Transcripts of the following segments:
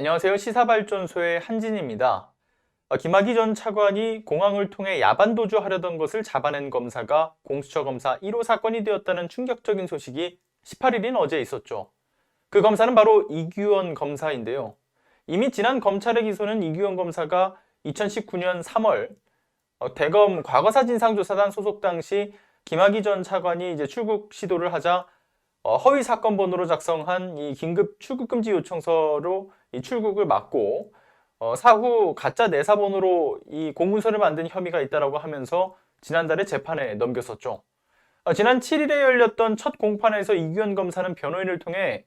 안녕하세요. 시사발전소의 한진입니다. 어, 김학의 전 차관이 공항을 통해 야반 도주하려던 것을 잡아낸 검사가 공수처 검사 1호 사건이 되었다는 충격적인 소식이 18일인 어제 있었죠. 그 검사는 바로 이규원 검사인데요. 이미 지난 검찰의 기소는 이규원 검사가 2019년 3월 어, 대검 과거사 진상조사단 소속 당시 김학의 전 차관이 이제 출국 시도를 하자 어, 허위 사건 번호로 작성한 이 긴급 출국 금지 요청서로 이 출국을 막고 어, 사후 가짜 내사 번호로 이 공문서를 만든 혐의가 있다라고 하면서 지난달에 재판에 넘겼었죠. 어, 지난 7일에 열렸던 첫 공판에서 이규현 검사는 변호인을 통해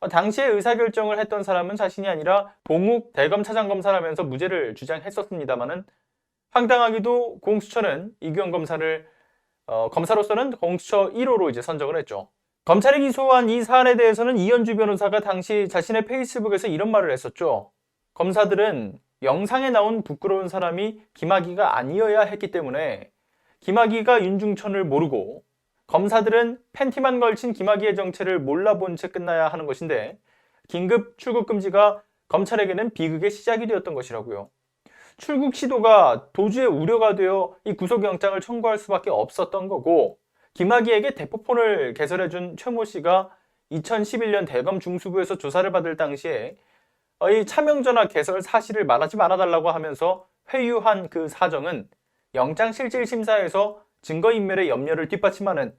어, 당시에 의사결정을 했던 사람은 자신이 아니라 봉욱 대검 차장검사라면서 무죄를 주장했었습니다마는 황당하기도 공수처는 이규현 검사를 어, 검사로서는 공수처 1호로 이제 선정을 했죠. 검찰이 기소한 이 사안에 대해서는 이현주 변호사가 당시 자신의 페이스북에서 이런 말을 했었죠. 검사들은 영상에 나온 부끄러운 사람이 김학의가 아니어야 했기 때문에 김학의가 윤중천을 모르고 검사들은 팬티만 걸친 김학의의 정체를 몰라본 채 끝나야 하는 것인데 긴급 출국 금지가 검찰에게는 비극의 시작이 되었던 것이라고요. 출국 시도가 도주의 우려가 되어 이 구속영장을 청구할 수밖에 없었던 거고 김학의에게 대포폰을 개설해준 최모 씨가 2011년 대검 중수부에서 조사를 받을 당시에 이 차명전화 개설 사실을 말하지 말아달라고 하면서 회유한 그 사정은 영장실질심사에서 증거인멸의 염려를 뒷받침하는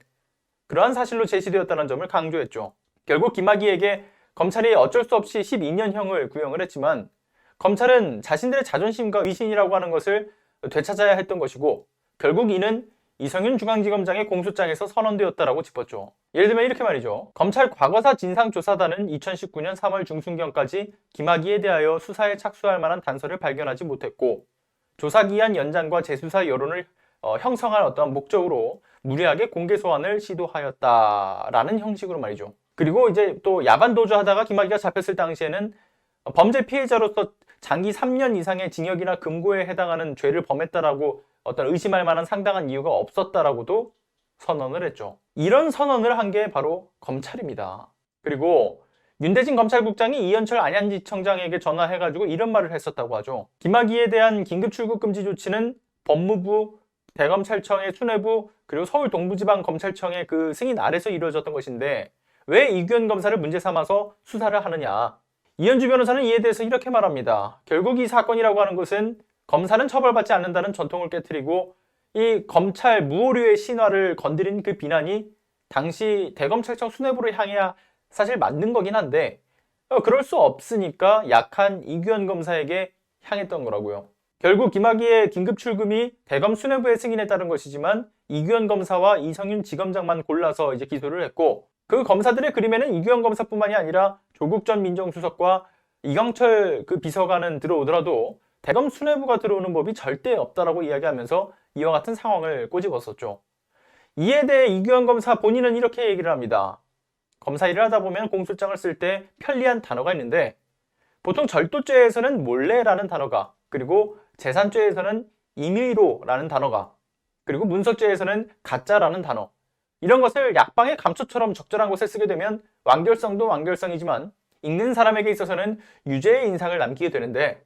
그러한 사실로 제시되었다는 점을 강조했죠. 결국 김학의에게 검찰이 어쩔 수 없이 12년형을 구형을 했지만 검찰은 자신들의 자존심과 위신이라고 하는 것을 되찾아야 했던 것이고 결국 이는 이성윤 중앙지검장의 공소장에서 선언되었다라고 짚었죠. 예를 들면 이렇게 말이죠. 검찰 과거사 진상조사단은 2019년 3월 중순경까지 김학의에 대하여 수사에 착수할 만한 단서를 발견하지 못했고 조사기한 연장과 재수사 여론을 어, 형성할 어떤 목적으로 무리하게 공개 소환을 시도하였다라는 형식으로 말이죠. 그리고 이제 또 야반 도주하다가 김학의가 잡혔을 당시에는 범죄 피해자로서 장기 3년 이상의 징역이나 금고에 해당하는 죄를 범했다라고 어떤 의심할 만한 상당한 이유가 없었다라고도 선언을 했죠. 이런 선언을 한 게 바로 검찰입니다. 그리고 윤대진 검찰국장이 이현철 안양지청장에게 전화해가지고 이런 말을 했었다고 하죠. 김학의에 대한 긴급 출국 금지 조치는 법무부, 대검찰청의 수뇌부, 그리고 서울 동부지방검찰청의 그 승인 아래서 이루어졌던 것인데 왜 이규현 검사를 문제 삼아서 수사를 하느냐. 이현주 변호사는 이에 대해서 이렇게 말합니다. 결국 이 사건이라고 하는 것은 검사는 처벌받지 않는다는 전통을 깨뜨리고 이 검찰 무오류의 신화를 건드린 그 비난이 당시 대검찰청 수뇌부를 향해야 사실 맞는 거긴 한데 어, 그럴 수 없으니까 약한 이규현 검사에게 향했던 거라고요. 결국 김학의의 긴급 출금이 대검 수뇌부의 승인에 따른 것이지만 이규현 검사와 이성윤 지검장만 골라서 이제 기소를 했고 그 검사들의 그림에는 이규현 검사뿐만이 아니라 조국 전 민정수석과 이경철 그 비서관은 들어오더라도 대검 수뇌부가 들어오는 법이 절대 없다라고 이야기하면서 이와 같은 상황을 꼬집었었죠. 이에 대해 이규현 검사 본인은 이렇게 얘기를 합니다. 검사 일을 하다 보면 공소장을 쓸 때 편리한 단어가 있는데 보통 절도죄에서는 몰래라는 단어가 그리고 재산죄에서는 임의로라는 단어가 그리고 문서죄에서는 가짜라는 단어 이런 것을 약방의 감초처럼 적절한 곳에 쓰게 되면 완결성도 완결성이지만 읽는 사람에게 있어서는 유죄의 인상을 남기게 되는데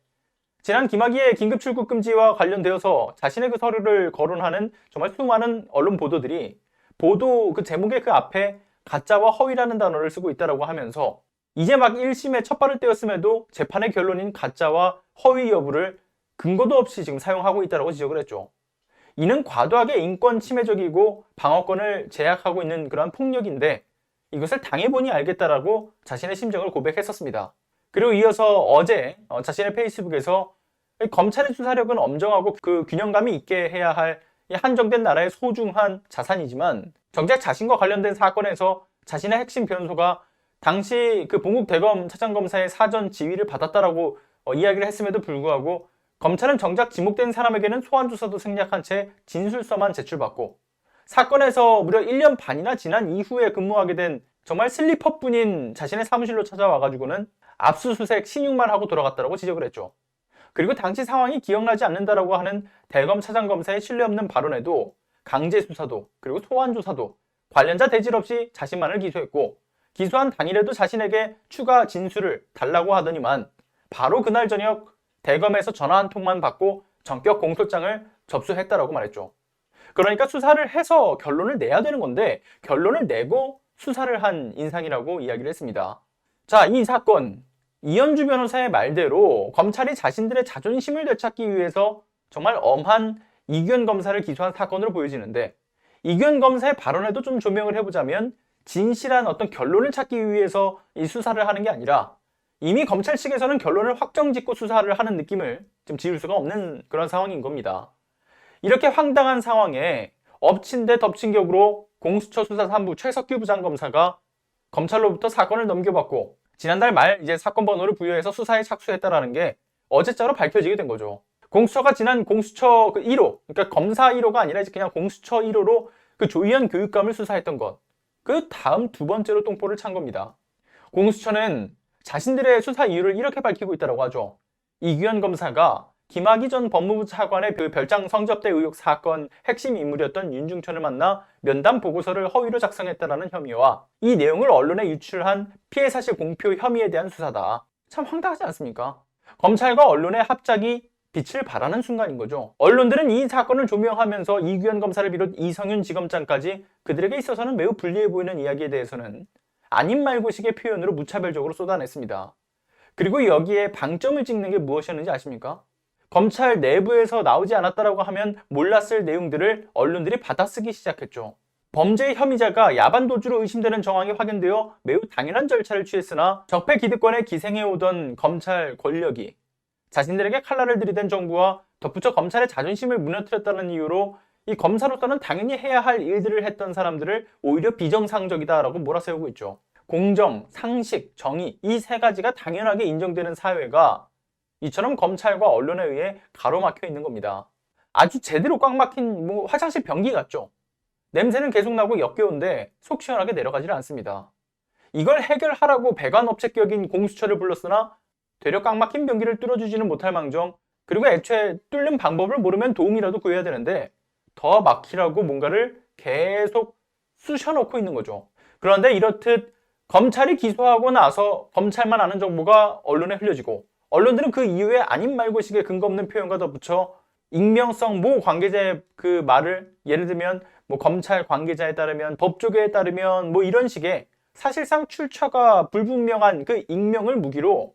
지난 김학의의 긴급 출국 금지와 관련되어서 자신의 그 서류를 거론하는 정말 수많은 언론 보도들이 보도 그 제목의 그 앞에 가짜와 허위라는 단어를 쓰고 있다고 하면서 이제 막 1심에 첫 발을 떼었음에도 재판의 결론인 가짜와 허위 여부를 근거도 없이 지금 사용하고 있다고 지적을 했죠. 이는 과도하게 인권 침해적이고 방어권을 제약하고 있는 그러한 폭력인데 이것을 당해보니 알겠다라고 자신의 심정을 고백했었습니다. 그리고 이어서 어제 어, 자신의 페이스북에서 검찰의 수사력은 엄정하고 그 균형감이 있게 해야 할 한정된 나라의 소중한 자산이지만 정작 자신과 관련된 사건에서 자신의 핵심 변소가 당시 그 봉국 대검 차장검사의 사전 지휘를 받았다라고 어, 이야기를 했음에도 불구하고 검찰은 정작 지목된 사람에게는 소환조사도 생략한 채 진술서만 제출받고 사건에서 무려 1년 반이나 지난 이후에 근무하게 된 정말 슬리퍼뿐인 자신의 사무실로 찾아와가지고는 압수수색 신용만 하고 돌아갔다고 지적을 했죠. 그리고 당시 상황이 기억나지 않는다라고 하는 대검 차장검사의 신뢰 없는 발언에도 강제 수사도 그리고 소환 조사도 관련자 대질 없이 자신만을 기소했고 기소한 당일에도 자신에게 추가 진술을 달라고 하더니만 바로 그날 저녁 대검에서 전화 한 통만 받고 전격 공소장을 접수했다라고 말했죠. 그러니까 수사를 해서 결론을 내야 되는 건데 결론을 내고 수사를 한 인상이라고 이야기를 했습니다. 자, 이 사건 이현주 변호사의 말대로 검찰이 자신들의 자존심을 되찾기 위해서 정말 엄한 이규현 검사를 기소한 사건으로 보여지는데 이규현 검사의 발언에도 좀 조명을 해보자면 진실한 어떤 결론을 찾기 위해서 이 수사를 하는 게 아니라 이미 검찰 측에서는 결론을 확정 짓고 수사를 하는 느낌을 좀 지울 수가 없는 그런 상황인 겁니다. 이렇게 황당한 상황에 엎친 데 덮친 격으로 공수처 수사 3부 최석규 부장검사가 검찰로부터 사건을 넘겨받고 지난달 말 이제 사건 번호를 부여해서 수사에 착수했다라는 게 어제자로 밝혀지게 된 거죠. 공수처가 지난 공수처 그 1호, 그러니까 검사 1호가 아니라 이제 그냥 공수처 1호로 그 조희연 교육감을 수사했던 것. 그 다음 두 번째로 똥포를 찬 겁니다. 공수처는 자신들의 수사 이유를 이렇게 밝히고 있다고 하죠. 이규현 검사가 김학의 전 법무부 차관의 그 별장 성접대 의혹 사건 핵심 인물이었던 윤중천을 만나 면담 보고서를 허위로 작성했다라는 혐의와 이 내용을 언론에 유출한 피해 사실 공표 혐의에 대한 수사다. 참 황당하지 않습니까? 검찰과 언론의 합작이 빛을 발하는 순간인 거죠. 언론들은 이 사건을 조명하면서 이규현 검사를 비롯 이성윤 지검장까지 그들에게 있어서는 매우 불리해 보이는 이야기에 대해서는 아닌 말고식의 표현으로 무차별적으로 쏟아냈습니다. 그리고 여기에 방점을 찍는 게 무엇이었는지 아십니까? 검찰 내부에서 나오지 않았다라고 하면 몰랐을 내용들을 언론들이 받아쓰기 시작했죠. 범죄 혐의자가 야반 도주로 의심되는 정황이 확인되어 매우 당연한 절차를 취했으나 적폐 기득권에 기생해오던 검찰 권력이 자신들에게 칼날을 들이댄 정부와 덧붙여 검찰의 자존심을 무너뜨렸다는 이유로 이 검사로서는 당연히 해야 할 일들을 했던 사람들을 오히려 비정상적이다라고 몰아세우고 있죠. 공정, 상식, 정의 이 세 가지가 당연하게 인정되는 사회가 이처럼 검찰과 언론에 의해 가로막혀 있는 겁니다. 아주 제대로 꽉 막힌 뭐 화장실 변기 같죠? 냄새는 계속 나고 역겨운데 속 시원하게 내려가질 않습니다. 이걸 해결하라고 배관업체 격인 공수처를 불렀으나 되려 꽉 막힌 변기를 뚫어주지는 못할 망정 그리고 애초에 뚫는 방법을 모르면 도움이라도 구해야 되는데 더 막히라고 뭔가를 계속 쑤셔놓고 있는 거죠. 그런데 이렇듯 검찰이 기소하고 나서 검찰만 아는 정보가 언론에 흘려지고 언론들은 그 이후에 아닌 말고식의 근거 없는 표현과 덧붙여 익명성 모 관계자의 그 말을 예를 들면 뭐 검찰 관계자에 따르면 법조계에 따르면 뭐 이런 식의 사실상 출처가 불분명한 그 익명을 무기로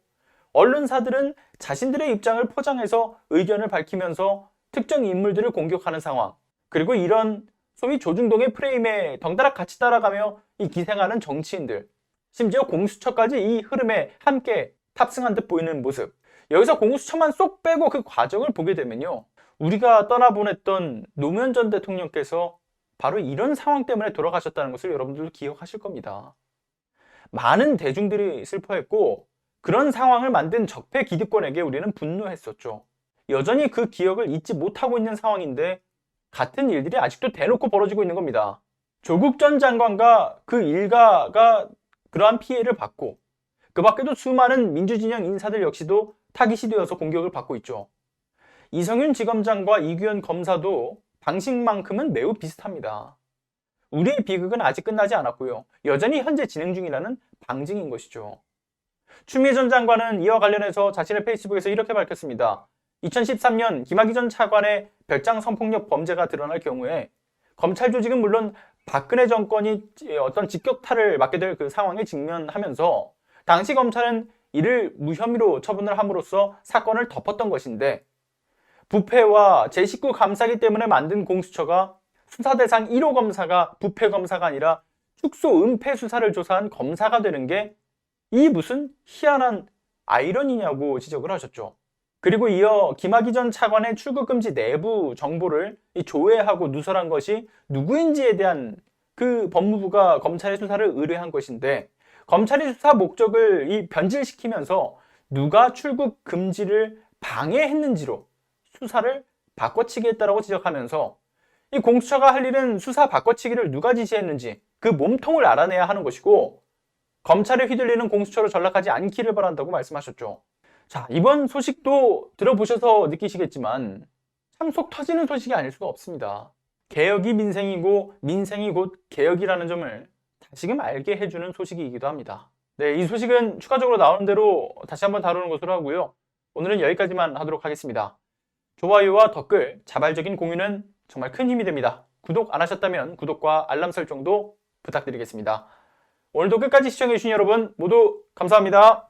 언론사들은 자신들의 입장을 포장해서 의견을 밝히면서 특정 인물들을 공격하는 상황 그리고 이런 소위 조중동의 프레임에 덩달아 같이 따라가며 이 기생하는 정치인들 심지어 공수처까지 이 흐름에 함께 탑승한 듯 보이는 모습 여기서 공수처만 쏙 빼고 그 과정을 보게 되면요 우리가 떠나보냈던 노무현 전 대통령께서 바로 이런 상황 때문에 돌아가셨다는 것을 여러분들도 기억하실 겁니다 많은 대중들이 슬퍼했고 그런 상황을 만든 적폐 기득권에게 우리는 분노했었죠. 여전히 그 기억을 잊지 못하고 있는 상황인데 같은 일들이 아직도 대놓고 벌어지고 있는 겁니다. 조국 전 장관과 그 일가가 그러한 피해를 받고 그 밖에도 수많은 민주진영 인사들 역시도 타깃이 되어서 공격을 받고 있죠. 이성윤 지검장과 이규현 검사도 방식만큼은 매우 비슷합니다. 우리의 비극은 아직 끝나지 않았고요. 여전히 현재 진행 중이라는 방증인 것이죠. 추미애 전 장관은 이와 관련해서 자신의 페이스북에서 이렇게 밝혔습니다. 2013년 김학의 전 차관의 별장 성폭력 범죄가 드러날 경우에 검찰 조직은 물론 박근혜 정권이 어떤 직격탄을 맞게 될 그 상황에 직면하면서 당시 검찰은 이를 무혐의로 처분을 함으로써 사건을 덮었던 것인데 부패와 제19 감사기 때문에 만든 공수처가 수사 대상 1호 검사가 부패 검사가 아니라 축소 은폐 수사를 조사한 검사가 되는 게 이 무슨 희한한 아이러니냐고 지적을 하셨죠. 그리고 이어 김학의 전 차관의 출국 금지 내부 정보를 조회하고 누설한 것이 누구인지에 대한 그 법무부가 검찰의 수사를 의뢰한 것인데 검찰이 수사 목적을 이 변질시키면서 누가 출국 금지를 방해했는지로 수사를 바꿔치기 했다라고 지적하면서 이 공수처가 할 일은 수사 바꿔치기를 누가 지시했는지 그 몸통을 알아내야 하는 것이고 검찰에 휘둘리는 공수처로 전락하지 않기를 바란다고 말씀하셨죠. 자, 이번 소식도 들어보셔서 느끼시겠지만 참 속 터지는 소식이 아닐 수가 없습니다. 개혁이 민생이고 민생이 곧 개혁이라는 점을 다시금 알게 해주는 소식이기도 합니다. 네, 이 소식은 추가적으로 나오는 대로 다시 한번 다루는 것으로 하고요. 오늘은 여기까지만 하도록 하겠습니다. 좋아요와 댓글, 자발적인 공유는 정말 큰 힘이 됩니다. 구독 안 하셨다면 구독과 알람 설정도 부탁드리겠습니다. 오늘도 끝까지 시청해주신 여러분 모두 감사합니다.